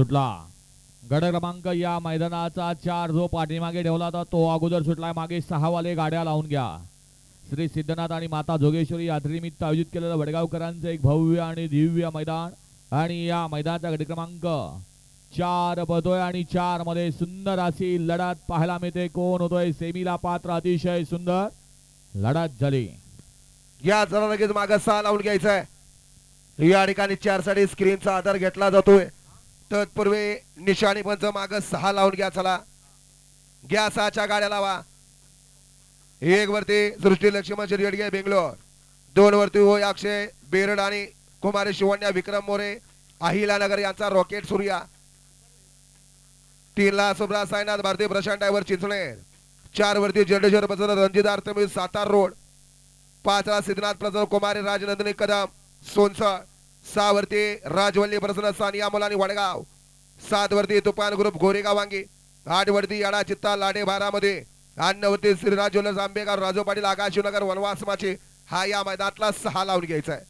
सुटला. गड क्रमांक या मैदानाचा चार जो पाठीमागे ठेवला होता तो अगोदर सुटलाय. मागे सहावाले गाड्या लावून घ्या. श्री सिद्धनाथ आणि माता जोगेश्वरी यात्रेनिमित्त आयोजित केलेलं वडगावकरांचं एक भव्य आणि दिव्य मैदान. आणि या मैदानाचा गड क्रमांक चार बदोय आणि चारमध्ये सुंदर अशी लढत पाहायला मिळते. कोण होतोय? सेमीला पात्र अतिशय सुंदर लढत झाली. या जरा लगेच माग सहा लावून घ्यायचंय. या ठिकाणी चारसाठी स्क्रीनचा आधार घेतला जातोय. तत्पूर्वी निशाणी पंच माग सहा लावून घ्या चला. घ्या सहाच्या गाड्या लावा. एक वरती सृष्टी लक्ष्मण शिरगडगे बेंगलोर. दोन वरती हो अक्षय बेरड आणि कुमारी शिवण्या विक्रम मोरे अहिला नगर यांचा रॉकेट सूर्या तीनला सुब्रा साईनाथ भारतीय प्रशांत डायव्हर चिंचणे चार वरती जडेश्वर बसर रणजिदार तमिळ सातार रोड. पाचला सिद्धनाथ प्रसन्न कुमारी राजनंदिनी कदम सोनसळ सहा वरती राजवल्ली प्रसन्न सानिया मुलानी वडगाव. सात वरती तुफान ग्रुप गोरेगाव वांगे. आठ वरती याडा चित्ता लाडे बारामध्ये अन्नवरती श्रीराज ज्वेलर्स आंबेगाव राजू पाटील आकाश वनवास माचे. हा या मैदानातला सहा लावून घ्यायचा आहे.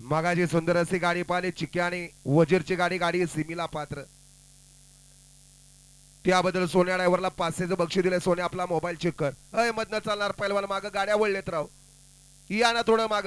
मगाची सुंदर अशी गाडी पाहिली चिक्की आणि वजीरची गाडी गाडी सीमीला पात्र. त्याबद्दल सोन्या ड्रायव्हरला पाचशेचं बक्षी दिले सोन्या आपला मोबाईल चेक कर. अय मधनं चालणार पहिलवान माग गाड्या वळलेत राव. या ना थोडं माग.